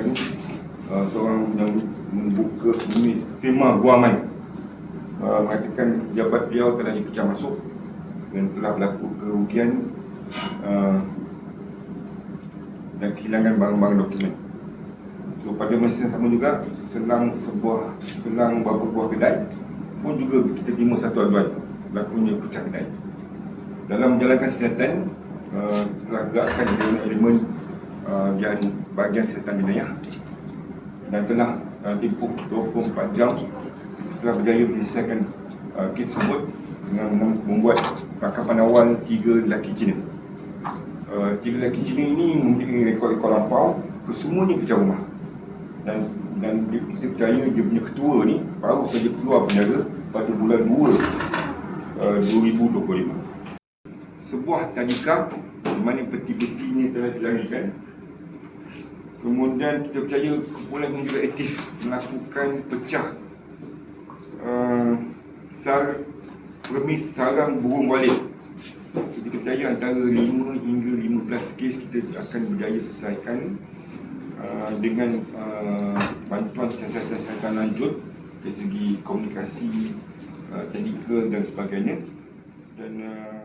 tu uh, seorang yang membuka unit firma guaman uh, mengatakan jabat beliau telah dipecah masuk dan telah berlaku kerugian uh, dan kehilangan barang-barang dokumen. So pada masa yang sama juga selang sebuah selang beberapa buah kedai pun juga kita terima satu aduan berlakunya pecah kedai. Dalam menjalankan siasatan uh, telah gerakkan elemen-elemen uh, yang bahagian siasatan jenayah dan telah uh, tempoh 24 jam telah berjaya menyelesaikan uh, kes tersebut dengan mem- membuat tangkapan awal tiga lelaki Cina. Uh, tiga lelaki Cina ini mempunyai rekod-rekod lampau kesemuanya pecah rumah. Dan dan kita percaya dia punya ketua ni baru saja keluar penjara pada bulan 2 uh, 2025 sebuah tadika di mana peti besi ini telah dilarikan kemudian kita percaya kumpulan ini juga aktif melakukan pecah uh, sar premis sarang burung balik. Kita percaya antara 5 hingga 15 kes kita akan berjaya selesaikan uh, dengan uh, bantuan siasatan-siasatan lanjut dari segi komunikasi, uh, teknikal dan sebagainya. Dan uh,